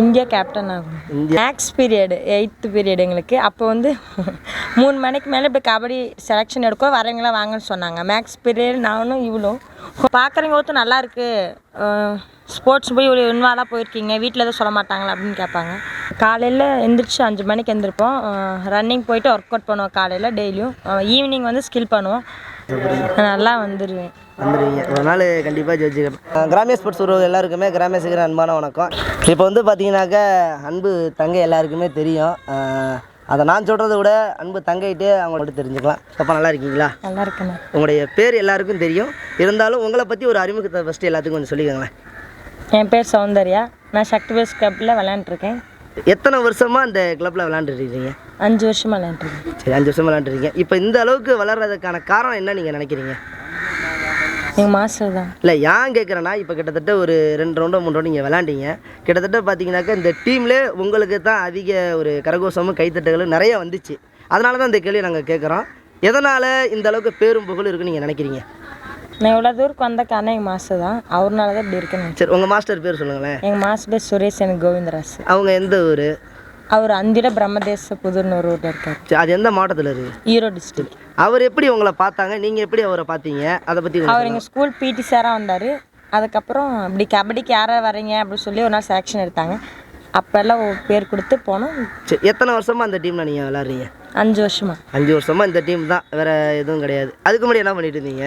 India captain ஆகும். Max period eight period எங்களுக்கு. அப்போ வந்து மூணு மணிக்கு மேலே இப்படி கபடி செலெக்ஷன் எடுக்க வரவங்களாம் வாங்கன்னு சொன்னாங்க. மேக்ஸ் பீரியட் நானும் இவ்வளோ பார்க்குறவங்க ஒருத்தர் நல்லா இருக்கு. ஸ்போர்ட்ஸ் போய் இவ்வளோ இன்வாலாக போயிருக்கீங்க. வீட்டில் எதுவும் சொல்ல மாட்டாங்களா அப்படின்னு கேட்பாங்க. காலையில் எந்திரிச்சு அஞ்சு மணிக்கு எந்திரிப்போம். ரன்னிங் போயிட்டு ஒர்க் அவுட் பண்ணுவோம் காலையில் டெய்லியும் ஈவினிங் வந்து ஸ்கில் பண்ணுவோம். நல்லா வந்துடுவேன் வந்துடுவீங்க ஒரு நாள் கண்டிப்பாக ஜெயிச்சுக்கிறேன். கிராமிய ஸ்போர்ட்ஸ் உறவு எல்லாருக்குமே கிராமிய சிகர அன்பான வணக்கம். இப்போ வந்து பார்த்தீங்கன்னாக்கா அன்பு தங்கை எல்லாருக்குமே தெரியும். அதை நான் சொல்கிறத விட அன்பு தங்கைட்டு அவங்களோட தெரிஞ்சுக்கலாம். அப்போ நல்லா இருக்கீங்களா? நல்லா இருக்குண்ணா உங்களுடைய பேர் எல்லாருக்கும் தெரியும். இருந்தாலும் உங்களை பற்றி ஒரு அறிமுகத்தை ஃபஸ்ட்டு எல்லாத்துக்கும் கொஞ்சம் சொல்லிக்கோங்களேன். என் பேர் சௌந்தர்யா. நான் சக்தி பேஸ் கிளப்பில் விளையாண்டுருக்கேன். எத்தனை வருஷமாக அந்த கிளப்பில் விளாண்டுருக்கீங்க அஞ்சு வருஷமாக விளையாண்டுருக்கேன். சரி அஞ்சு வருஷம் விளாண்டுருக்கீங்க இப்போ இந்த அளவுக்கு வளர்றதுக்கான காரணம் என்ன நீங்கள் நினைக்கிறீங்க? எங்கள் மாஸ்டர் தான். இல்லை ஏன் கேட்குறேன்னா இப்போ கிட்டத்தட்ட ஒரு ரெண்டு ரவுண்டோ மூணு ரவுண்டு நீங்கள் விளாண்டீங்க கிட்டத்தட்ட பார்த்தீங்கன்னாக்கா இந்த டீம்லே உங்களுக்கு தான் அதிக ஒரு கரகோஷமும் கைத்தட்டுகளும் நிறைய வந்துச்சு. அதனால தான் இந்த கேள்வியை நாங்கள் கேட்குறோம் எதனால் இந்த அளவுக்கு பேரும் புகழும் இருக்குன்னு நீங்கள் நினைக்கிறீங்க? நான் இவ்வளோ தூருக்கு வந்த காரணம் எங்கள் மாஸ்டர் தான். அவர்னால தான் இப்படி இருக்கேன் சரி உங்கள் மாஸ்டர் பேர் சொல்லுங்களேன். எங்கள் மாஸ்டர் பேர் சுரேஷ் எனக்கு கோவிந்தராஸ் அவங்க எந்த ஊர்? அவர் அந்திர பிரம்மதேச ஊரில் இருக்கார். சரி அது எந்த மாவட்டத்தில் இருக்குது ஈரோடு டிஸ்ட்ரிக்ட் அவர் எப்படி உங்களை பார்த்தாங்க? நீங்கள் எப்படி அவரை பார்த்தீங்க? அதை பற்றி அவர் எங்கள் ஸ்கூல் பிடி சாராக வந்தார். அதுக்கப்புறம் இப்படி கபடிக்கு யாரை வரீங்க அப்படின்னு சொல்லி ஒரு நாள் செலெக்ஷன் எடுத்தாங்க. அப்போல்லாம் பேர் கொடுத்து போனோம். எத்தனை வருஷமாக அந்த டீமில் நீங்கள் விளாட்றீங்க அஞ்சு வருஷமா. அஞ்சு வருஷமாக இந்த டீம் தான் வேறு எதுவும் கிடையாது. அதுக்கு முன்னாடி என்ன பண்ணிட்டு இருந்தீங்க?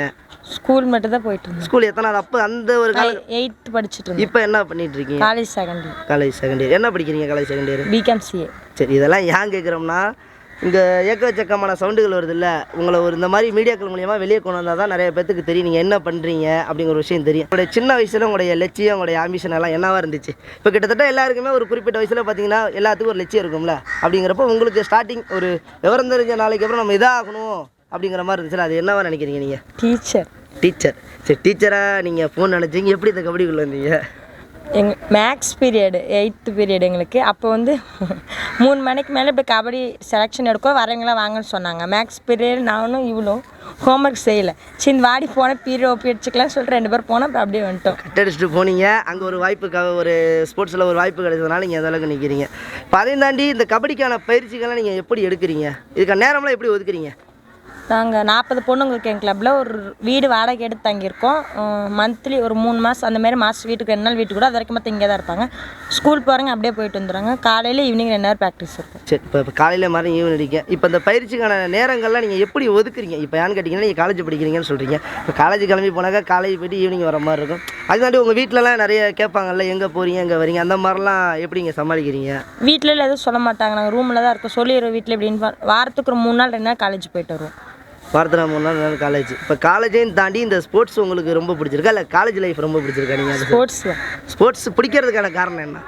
ஸ்கூல் மட்டும் தான் போயிட்டு இருந்தேன் ஸ்கூல் எத்தனாவது அப்போ அந்த ஒரு கால எயித்து படிச்சுட்டு இருந்தேன் இப்போ என்ன பண்ணிட்டு இருக்கீங்க? College second year college second year என்ன படிக்கிறீங்க college second year B Com CA சரி இதெல்லாம் ஏன் கேட்குறோம்னா இங்கே ஏக்கச்சக்கமான சவுண்டுகள் வருது இல்லை உங்களை ஒரு இந்த மாதிரி மீடியாக்கள் மூலியமா வெளியே கொண்டு வந்தால் தான் நிறைய பேத்துக்கு தெரியும். நீங்கள் என்ன பண்ணுறீங்க அப்படிங்கிற ஒரு விஷயம் தெரியும். உங்களுடைய சின்ன வயசில் உங்களுடைய லட்சியம் உங்களுடைய ஆம்பிஷன் எல்லாம் என்னவா இருந்துச்சு? இப்போ கிட்டத்தட்ட எல்லாருக்குமே ஒரு குறிப்பிட்ட வயசில் பார்த்தீங்கன்னா எல்லாத்துக்கும் ஒரு லட்சியம் இருக்கும்ல. அப்படிங்கிறப்போ உங்களுக்கு ஸ்டார்டிங் ஒரு விவரம் தெரிஞ்ச நாளைக்கு அப்புறம் நம்ம இதாகணும் அப்படிங்கிற மாதிரி இருந்துச்சுல. அது என்னவா நினைக்கிறீங்க நீங்கள் டீச்சர் டீச்சர். சரி டீச்சராக நீங்கள் ஃபோன் நினச்சிங்க எப்படி இந்த கபடிக்குள்ளே வந்தீங்க? எங் மேக்ஸ் பீரியடு எயித்து பீரியட் எங்களுக்கு. அப்போ வந்து மூணு மணிக்கு மேலே இப்படி கபடி செலெக்ஷன் எடுக்க வரவங்களாம் வாங்கன்னு சொன்னாங்க. மேக்ஸ் பீரியட் நானும் இவ்வளோ ஹோம்ஒர்க் செய்யலை. சின்ன வாடி போனால் பீரியட் ஒப்பி அடிச்சுக்கலாம் சொல்லிட்டு ரெண்டு பேர் போனோம் அப்புறம் அப்படியே வந்துட்டோம். கட் அடிச்சுட்டு போனீங்க. அங்கே ஒரு வாய்ப்பு க ஒரு ஸ்போர்ட்ஸில் ஒரு வாய்ப்பு கிடைச்சதுனால நீங்கள் அந்த அளவுக்கு நிற்கிறீங்க இப்போ அதையும் தாண்டி இந்த கபடிக்கான பயிற்சிகள்லாம் நீங்கள் எப்படி எடுக்கிறீங்க? இதுக்கான நேரம்லாம் எப்படி ஒதுக்குறீங்க? நாங்கள் நாற்பது பொண்ணுங்க எங்கள் கிளப்பில் ஒரு வீடு வாடகை எடுத்து தங்கியிருக்கோம். மந்த்லி ஒரு மூணு மாதம் அந்த மாதிரி மாதம் வீட்டுக்கு ரெண்டு நாள் வீட்டுக்கு கூட அது வரைக்கும் மற்ற இங்கே தான் இருப்பாங்க. ஸ்கூல் போகிறவங்க அப்படியே போயிட்டு வந்துடுறாங்க காலையில் ஈவினிங் ரெண்டு நேரம் ப்ராக்டிஸ் இருக்கும். சரி இப்போ இப்போ காலையில் மாதிரி ஈவன் அடிக்க இப்போ இந்த பயிற்சிக்கான நேரங்கள்லாம் நீங்கள் எப்படி ஒதுக்குறீங்க? இப்போ ஏன்னு கேட்டிங்கன்னா நீங்கள் காலேஜ் படிக்கிறீங்கன்னு சொல்கிறீங்க இப்போ காலேஜ் கிளம்பி போனாக்கா காலேஜ் போயிட்டு ஈவினிங் வர மாதிரி இருக்கும். அதுதாண்டி உங்கள் வீட்டிலலாம் நிறைய கேட்பாங்கல்ல எங்கே போகிறீங்க எங்கே வரீங்க அந்த மாதிரிலாம் எப்படிங்க சமாளிக்கிறீங்க? வீட்டில் எதுவும் சொல்ல மாட்டாங்க. நாங்கள் ரூமில் தான் இருக்கோம். சொல்லிடுறோம் வீட்டில் எப்படின்னு பா- வாரத்துக்கு ஒரு மூணு நாள் ரெண்டு நாள் காலேஜ் போயிட்டு வருவோம். வாரத்தில் மூணு நாள் நாள் காலேஜ் இப்போ காலேஜையும் தாண்டி இந்த ஸ்போர்ட்ஸ் உங்களுக்கு ரொம்ப பிடிச்சிருக்கா? இல்லை காலேஜ் லைஃப் ரொம்ப பிடிச்சிருக்கா நீங்கள் ஸ்போர்ட்ஸ் ஸ்போர்ட்ஸ் பிடிக்கிறதுக்கான காரணம் என்ன?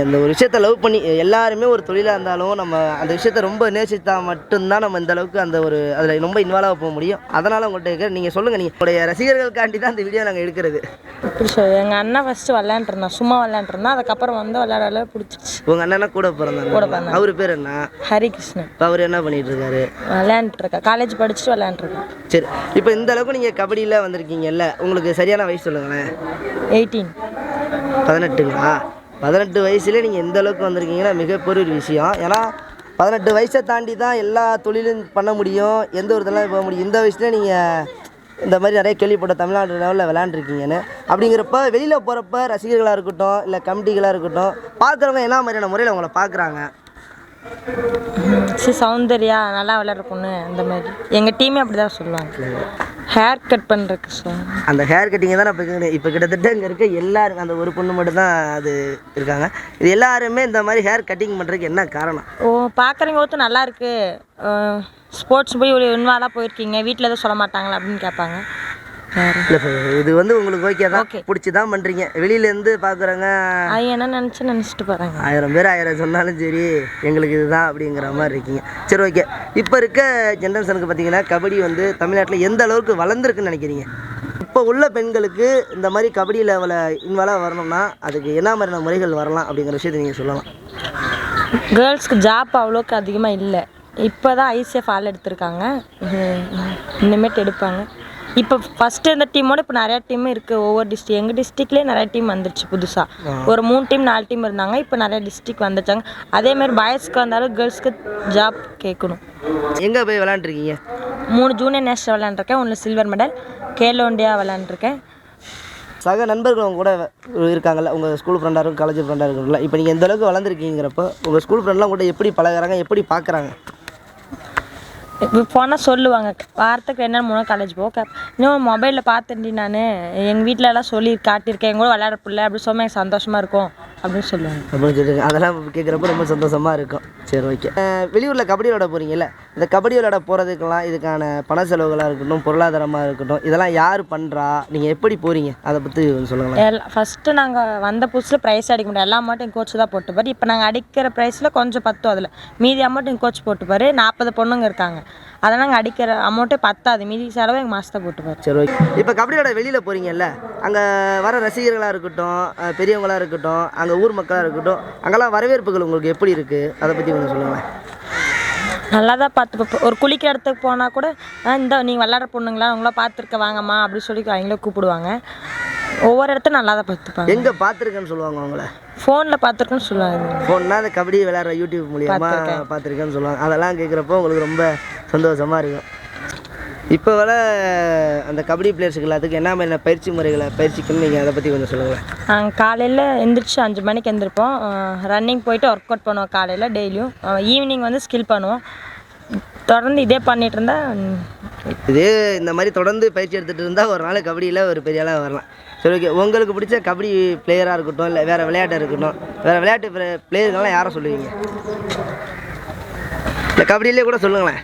இந்த ஒரு விஷயத்தை லவ் பண்ணி எல்லாருமே ஒரு தொழிலாக இருந்தாலும் நம்ம அந்த விஷயத்தை ரொம்ப நேசித்தா மட்டும்தான் நம்ம இந்த அளவுக்கு அந்த ஒரு அதில் ரொம்ப இன்வால்வ் போக முடியும். அதனால் உங்கள்கிட்ட இருக்க நீங்கள் சொல்லுங்கள் நீங்கள் உங்களுடைய ரசிகர்களுக்காண்டி தான் இந்த வீடியோ நாங்கள் எடுக்கிறது. இப்படி சொல்லு எங்கள் அண்ணன் ஃபஸ்ட்டு விளையாண்டுருந்தான் சும்மா விளையாண்டுருந்தான் அதுக்கப்புறம் வந்து விளையாட விளையாட பிடிச்சிருச்சு. உங்கள் அண்ணனா கூட பிறந்தாங்க அவர் பேர் என்ன? ஹரிகிருஷ்ணன். இப்போ அவர் என்ன பண்ணிட்டு இருக்காரு. விளையாண்டுருக்கா காலேஜ் படிச்சுட்டு விளையாண்டுருக்கேன் சரி இப்போ இந்த அளவுக்கு நீங்கள் கபடியில் வந்திருக்கீங்கல்ல உங்களுக்கு சரியான வயசு சொல்லுங்களேன். எயிட்டீன் பதினெட்டுங்களா? பதினெட்டு வயசுலேயே நீங்கள் எந்த அளவுக்கு வந்திருக்கீங்கன்னா மிகப்பெரிய ஒரு விஷயம். ஏன்னா பதினெட்டு வயசை தாண்டி தான் எல்லா தொழிலும் பண்ண முடியும். எந்த ஒரு இதெல்லாம் போக முடியும். இந்த வயசுல நீங்கள் இந்த மாதிரி நிறைய கேள்விப்பட்ட தமிழ்நாடு லெவலில் விளையாண்டுருக்கீங்கன்னு. அப்படிங்கிறப்ப வெளியில் போகிறப்ப ரசிகர்களாக இருக்கட்டும் இல்லை கமிட்டிகளாக இருக்கட்டும் பார்க்குறவங்க என்ன மாதிரியான முறையில் உங்களை பார்க்குறாங்க? சௌந்தர்யா நல்லா விளையாடுற பொண்ணு அந்த மாதிரி. எங்கள் டீமே அப்படி தான் சொல்லுவாங்க. ஹேர் கட் பண்ணுறதுக்கு சொல்லுவாங்க அந்த ஹேர் கட்டிங்கை தான் நான் இப்போ இப்போ கிட்டத்தட்ட இங்கே இருக்க எல்லாரும் அந்த ஒரு பொண்ணு மட்டும் தான் அது இருக்காங்க. இது எல்லாருமே இந்த மாதிரி ஹேர் கட்டிங் பண்ணுறதுக்கு என்ன காரணம்? ஓ பார்க்குறவங்க ஒருத்தர் நல்லா இருக்கு. ஸ்போர்ட்ஸ் போய் இவ்வளோ இன்வாலாக போயிருக்கீங்க. வீட்டில் எதுவும் சொல்ல மாட்டாங்களா அப்படின்னு கேட்பாங்க. இது வந்து உங்களுக்கு ஓகே தான். பிடிச்சி தான் பண்ணுறீங்க வெளியிலேருந்து பார்க்குறவங்க அது என்ன நினச்சி நினச்சிட்டு போகிறாங்க ஆயிரம் பேர் ஆயிரம் சொன்னாலும் சரி எங்களுக்கு இதுதான் அப்படிங்கிற மாதிரி இருக்கீங்க. சரி ஓகே இப்போ இருக்க ஜென்ரேஷனுக்கு பார்த்தீங்கன்னா கபடி வந்து தமிழ்நாட்டில் எந்த அளவுக்கு வளர்ந்துருக்குன்னு நினைக்கிறீங்க? இப்போ உள்ள பெண்களுக்கு இந்த மாதிரி கபடி லெவலில் இன்வால்வாக வரணும்னா அதுக்கு என்ன மாதிரியான முறைகள் வரலாம் அப்படிங்கிற விஷயத்தை நீங்கள் சொல்லலாம். கேர்ள்ஸ்க்கு ஜாப் அவ்வளோக்கு அதிகமாக இல்லை. இப்போ தான் ஐசிஎஃப் ஆள் எடுத்திருக்காங்க. இனிமேட்டு எடுப்பாங்க. இப்போ ஃபஸ்ட்டு இருந்த டீமோட இப்போ நிறையா டீம் இருக்குது ஒவ்வொரு டிஸ்ட்ரிக் எங்கள் டிஸ்ட்ரிக்ட்லேயே நிறைய டீம் வந்துருச்சு புதுசாக ஒரு மூணு டீம் நாலு டீம் இருந்தாங்க. இப்போ நிறைய டிஸ்ட்ரிக் வந்துச்சாங்க அதேமாதிரி பாய்ஸ்க்கு வந்தாலும் கேர்ள்ஸ்க்கு ஜாப் கேட்கணும். எங்கே போய் விளாண்டுருக்கீங்க மூணு ஜூனியர் நேஷனல் விளாண்டுருக்கேன் ஒன்று சில்வர் மெடல் கேலோ இண்டியா விளாண்டுருக்கேன் சக நண்பர்கள் உங்க கூட இருக்காங்கல்ல. உங்கள் ஸ்கூல் ஃப்ரெண்டாக இருக்கும் காலேஜ் ஃப்ரெண்டாக இருக்குங்களா இப்போ நீங்கள் எந்த அளவுக்கு வளர்ந்துருக்கீங்கிறப்போ உங்கள் ஸ்கூல் ஃப்ரெண்ட்லாம் கூட எப்படி பழகுறாங்க? எப்படி பார்க்குறாங்க போனால் சொல்லுவாங்க வாரத்துக்கு ரெண்டு நாள் மூணு நாள் காலேஜ் போக இன்னும் மொபைலில் பார்த்துட்டி நான். எங்கள் வீட்டில் எல்லாம் சொல்லி காட்டியிருக்கேன். எங்க கூட விளையாட பிள்ளை அப்படி சொன்னால் எனக்கு சந்தோஷமாக இருக்கும். அப்படின்னு சொல்லுவாங்க. அப்படின்னு அதெல்லாம் கேட்குறப்ப ரொம்ப சந்தோஷமாக இருக்கும். சரி ஓகே வெளியூரில் கபடி விளையாட போகிறீங்கல்ல இந்த கபடி விளையாட போகிறதுக்கெல்லாம் இதுக்கான பண செலவுகளாக இருக்கட்டும் பொருளாதாரமாக இருக்கட்டும் இதெல்லாம் யார் பண்ணுறா நீங்கள் எப்படி போகிறீங்க அதை பற்றி சொல்லுங்களேன். எல்லாம் ஃபஸ்ட்டு நாங்கள் வந்த புதுசில் ப்ரைஸ் அடிக்க முடியாது. எல்லா அமௌண்ட்டும் கோச் தான் போட்டுப்பார். இப்போ நாங்கள் அடிக்கிற ப்ரைஸில் கொஞ்சம் பத்தும் அதில். மீதி அமௌண்ட் எங்கள் கோச் போட்டுப்பார். நாற்பது பொண்ணுங்க இருக்காங்க. அதெல்லாம் நாங்கள் அடிக்கிற அமௌண்ட்டே பத்தாது. மீதி செலவு எங்கள் மாஸ்டர் போட்டுப்பார். சரி ஓகே இப்போ கபடி விளையாட வெளியில் போகிறீங்கல்ல அங்கே வர ரசிகர்களாக இருக்கட்டும் அஹ் பெரியவங்களா இருக்கட்டும் அங்கே ஊர் மக்களாக இருக்கட்டும் அங்கெல்லாம் வரவேற்புகள் உங்களுக்கு எப்படி இருக்குது அதை பற்றி கொஞ்சம் சொல்லுங்களேன் நல்லா தான் பார்த்து ஒரு குளிக்கிற இடத்துக்கு போனால் கூட "ஆ, இந்த நீங்கள் விளாட்ற பொண்ணுங்களா? அவங்களாம் பார்த்துருக்க வாங்கம்மா அப்படி சொல்லி அவங்களே கூப்பிடுவாங்க. ஒவ்வொரு இடத்துல நல்லா தான் பார்த்துப்பாங்க. எங்கே பார்த்துருக்கேன்னு சொல்லுவாங்க அவங்கள ஃபோனில் பார்த்துருக்குன்னு சொல்லுவாங்க. ஃபோன்னா அந்த கபடி விளையாடுற யூடியூப் மூலியமா பார்த்துருக்கேன்னு சொல்லுவாங்க. அதெல்லாம் கேட்குறப்போ உங்களுக்கு ரொம்ப சந்தோஷமாக இருக்கும். இப்போ வர அந்த கபடி பிளேயர்ஸுக்கு எல்லாத்துக்கும் என்ன மாதிரியான பயிற்சி முறைகளை பயிற்சிக்கணும்னு நீங்கள் அதை பற்றி கொஞ்சம் சொல்லுங்களேன். நாங்கள் காலையில் எந்திரிச்சு அஞ்சு மணிக்கு எந்திரிப்போம். ரன்னிங் போயிட்டு ஒர்க் அவுட் பண்ணுவோம் காலையில் டெய்லியும் ஈவினிங் வந்து ஸ்கில் பண்ணுவோம். தொடர்ந்து இதே பண்ணிட்டு இருந்தா இதே இந்த மாதிரி தொடர்ந்து பயிற்சி எடுத்துகிட்டு இருந்தால் ஒரு நாள் கபடியில் ஒரு பெரிய ஆளாக வரலாம். சரி ஓகே உங்களுக்கு பிடிச்ச கபடி பிளேயராக இருக்கட்டும் இல்லை வேறு விளையாட்டாக இருக்கட்டும் வேறு விளையாட்டு பிளேயர்கள்லாம் யாரை சொல்லுவீங்க? இல்லை கபடியிலே கூட சொல்லுங்களேன்.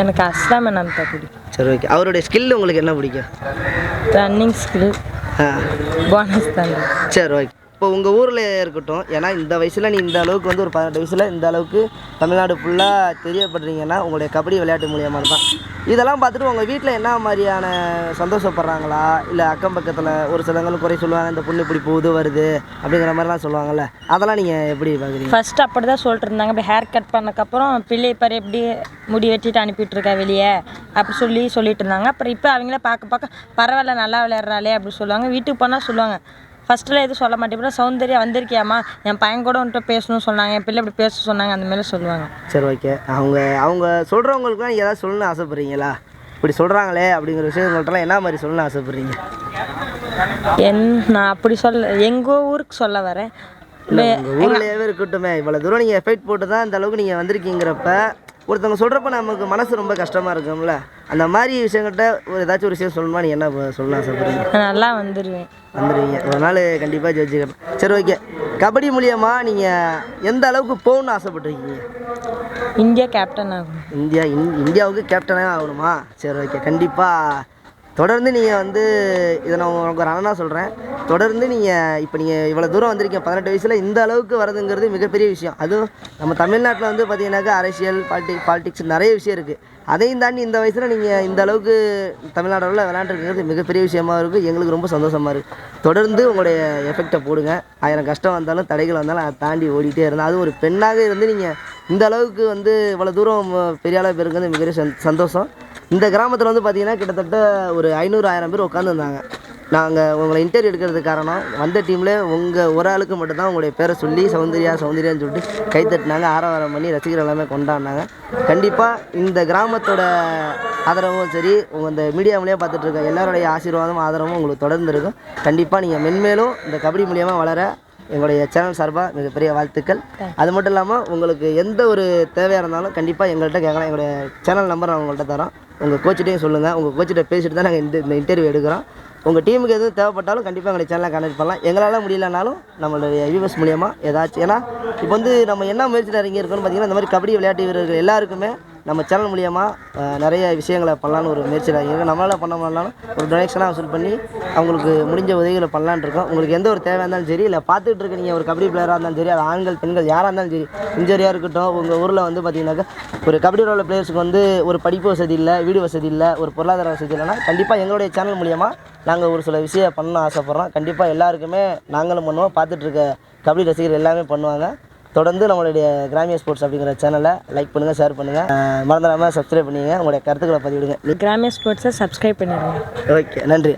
எனக்கு அஸ்லாம் என்னன்னு பிடிக்கும். சரி ஓகே அவருடைய ஸ்கில் உங்களுக்கு என்ன பிடிக்கும்? ரன்னிங் ஸ்கில் ஆ. போனஸ் தான் சரி ஓகே இப்போ உங்கள் ஊரில் இருக்கட்டும் ஏன்னா இந்த வயசில் நீ இந்த அளவுக்கு வந்து ஒரு பதினெட்டு வயசில் இந்த அளவுக்கு தமிழ்நாடு ஃபுல்லாக தெரியப்படுறீங்கன்னா உங்களுடைய கபடி விளையாட்டு மூலியமாக தான். இதெல்லாம் பார்த்துட்டு உங்கள் வீட்டில் என்ன மாதிரியான சந்தோஷப்படுறாங்களா? இல்லை அக்கம் பக்கத்தில் ஒரு சிலங்களும் குறை சொல்லுவாங்க இந்த பொண்ணு இப்படி போகுது வருது அப்படிங்கிற மாதிரிலாம் சொல்லுவாங்கள்ல அதெல்லாம் நீங்கள் எப்படி பார்க்குறீங்க ஃபர்ஸ்ட் அப்படி தான் சொல்லிட்டு இருந்தாங்க இப்போ ஹேர் கட் பண்ணக்கப்புறம் பிள்ளை பாரு எப்படி முடி வெட்டிட்டு அனுப்பிட்டு இருக்கா வெளியே அப்படி சொல்லி சொல்லிட்டு இருந்தாங்க. அப்புறம் இப்போ அவங்களே பார்க்க பார்க்க பரவாயில்ல நல்லா விளையாடுறாளே அப்படி சொல்லுவாங்க. வீட்டுக்கு போனால் சொல்லுவாங்க ஃபஸ்ட்டில் எதுவும் சொல்ல மாட்டேன். இப்போ சௌந்தர்யா வந்திருக்கியாம்மா. என் பையன் கூட உன்கிட்ட பேசணும்னு சொன்னாங்க. என் பிள்ளை இப்படி பேச சொன்னாங்க. அந்த மாதிரி சொல்லுவாங்க. சரி ஓகே அவங்க அவங்க சொல்கிறவங்களுக்குலாம் ஏதாவது சொல்லணும்னு ஆசைப்பட்றீங்களா? இப்படி சொல்கிறாங்களே அப்படிங்கிற விஷயம் உங்கள்கிட்டலாம் என்ன மாதிரி சொல்லணும்னு ஆசைப்பட்றீங்க? என் நான் அப்படி சொல்ல எங்கள் ஊருக்கு சொல்ல வரேன். ஊர்லேயே இருக்கட்டுமே. இவ்வளோ தூரம் நீங்கள் எஃபெக்ட் போட்டு தான் இந்த அளவுக்கு நீங்கள் வந்திருக்கீங்கிறப்ப ஒருத்தவங்க சொல்கிறப்ப நமக்கு மனசு ரொம்ப கஷ்டமாக இருக்கும்ல. அந்த மாதிரி விஷயங்கள்ட்ட ஒரு ஏதாச்சும் ஒரு விஷயம் சொல்லணுமா? நீங்கள் என்ன ப- சொல்ல ஆசைப்படுறீங்க? நல்லா வந்துடுவேன் வந்துடுவீங்க ஒரு நாள் கண்டிப்பாக ஜெயிச்சுக்கிறேன். சரி ஓகே. கபடி மூலியமாக நீங்கள் எந்த அளவுக்கு போகணும்னு ஆசைப்பட்டிருக்கீங்க? இந்தியா கேப்டன் ஆகும். இந்தியா இந் இந்தியாவுக்கு கேப்டனே ஆகணுமா? சரி ஓகே. கண்டிப்பாக தொடர்ந்து நீங்கள் வந்து இதை நான் உங்களுக்கு ஒரு அண்ணனாக சொல்கிறேன் தொடர்ந்து நீங்கள் இப்போ நீங்கள் இவ்வளோ தூரம் வந்திருக்கீங்க பதினெட்டு வயசில் இந்த அளவுக்கு வரதுங்கிறது மிகப்பெரிய விஷயம். அதுவும் நம்ம தமிழ்நாட்டில் வந்து பார்த்தீங்கன்னாக்கா அரசியல் பாலிடிக் பாலிடிக்ஸ் நிறைய விஷயம் இருக்குது அதையும் தாண்டி இந்த வயசில் நீங்கள் இந்த அளவுக்கு தமிழ்நாடுல விளையாண்டுருக்கிறது மிகப்பெரிய விஷயமா இருக்குது எங்களுக்கு ரொம்ப சந்தோஷமாக இருக்குது தொடர்ந்து உங்களுடைய எஃபெக்டை போடுங்க. ஆயிரம் கஷ்டம் வந்தாலும் தடைகள் வந்தாலும் அதை தாண்டி ஓடிட்டே இருந்தால் அதுவும் ஒரு பெண்ணாக இருந்து நீங்கள் இந்த அளவுக்கு வந்து இவ்வளோ தூரம் பெரிய அளவு பேருக்கு மிகப்பெரிய சந்தோஷம். இந்த கிராமத்தில் வந்து பார்த்தீங்கன்னா கிட்டத்தட்ட ஒரு ஐநூறு ஆயிரம் பேர் உட்காந்துருந்தாங்க நாங்கள் உங்களை இன்டர்வியூ எடுக்கிறதுக்கு காரணம் வந்த டீமில் உங்கள் ஒரு ஆளுக்கு மட்டும்தான் உங்களுடைய பேரை சொல்லி சௌந்தர்யா சௌந்தர்யான்னு சொல்லிட்டு கை தட்டினாங்க ஆரவாரம் பண்ணி ரசிகர்கள் எல்லாமே கொண்டாடினாங்க. கண்டிப்பாக இந்த கிராமத்தோட ஆதரவும் சரி உங்கள் இந்த மீடியா மூலியம் பார்த்துட்ருக்க எல்லாருடைய ஆசீர்வாதமும் ஆதரவும் உங்களுக்கு தொடர்ந்து இருக்கும். கண்டிப்பாக நீங்கள் மென்மேலும் இந்த கபடி மூலியமாக வளர எங்களுடைய சேனல் சார்பாக மிகப்பெரிய வாழ்த்துக்கள். அது மட்டும் இல்லாமல் உங்களுக்கு எந்த ஒரு தேவையாக இருந்தாலும் கண்டிப்பாக எங்கள்கிட்ட கேட்கலாம். எங்களுடைய சேனல் நம்பர் நான் உங்கள்கிட்ட தரோம் உங்கள் கோச்சிட்டையும் சொல்லுங்கள் உங்கள் கோச்சிட்ட பேசிட்டு தான் நாங்கள் இந்த இந்த இன்டர்வியூ எடுக்கிறோம். உங்கள் டீமுக்கு எதுவும் தேவைப்பட்டாலும் கண்டிப்பாக எங்களுடைய சேனலை கனெக்ட் பண்ணலாம். எங்களால் முடியலனாலும் நம்மளுடைய யூஎஸ் மூலியமாக ஏதாச்சும். ஏன்னா இப்போ வந்து நம்ம என்ன முயற்சியில் இறங்கியிருக்கோம்னு பார்த்தீங்கன்னா இந்த மாதிரி கபடி விளையாட்டு வீரர்கள் எல்லாருக்குமே நம்ம சேனல் மூலியமாக நிறைய விஷயங்களை பண்ணலான்னு ஒரு முயற்சியில் இருக்குது நம்மளால் பண்ண முடியலனாலும் ஒரு டொனேஷனாக வசூல் பண்ணி அவங்களுக்கு முடிஞ்ச உதவிகளை பண்ணலான்னு இருக்கோம். உங்களுக்கு எந்த ஒரு தேவையாக இருந்தாலும் சரி இல்லை பார்த்துட்டு இருக்க நீங்கள் ஒரு கபடி பிளேயராக இருந்தாலும் சரி அது ஆண்கள் பெண்கள் யாராக இருந்தாலும் சரி இன்ஜரியாக இருக்கட்டும் உங்கள் ஊரில் வந்து பார்த்தீங்கன்னாக்கா ஒரு கபடி உள்ள பிளேயர்ஸுக்கு வந்து ஒரு படிப்பு வசதி இல்லை வீடு வசதி இல்லை ஒரு பொருளாதார வசதி இல்லைன்னா கண்டிப்பாக எங்களுடைய சேனல் மூலியமாக நாங்கள் ஒரு சில விஷயம் பண்ண ஆசைப்பட்றோம். கண்டிப்பாக எல்லாருக்குமே நாங்களும் பண்ணுவோம். பார்த்துட்டு இருக்க கபடி ரசிகர்கள் எல்லாமே பண்ணுவாங்க. தொடர்ந்து நம்மளுடைய கிராமிய ஸ்போர்ட்ஸ் அப்படிங்கிற சேனலை லைக் பண்ணுங்கள் ஷேர் பண்ணுங்கள் மறந்துடாமல் சப்ஸ்கிரைப் பண்ணிங்க. உங்களுடைய கருத்துக்களை பதிவிடுங்க. கிராமிய ஸ்போர்ட்ஸை சப்ஸ்கிரைப் பண்ணிடுங்க. ஓகே நன்றி.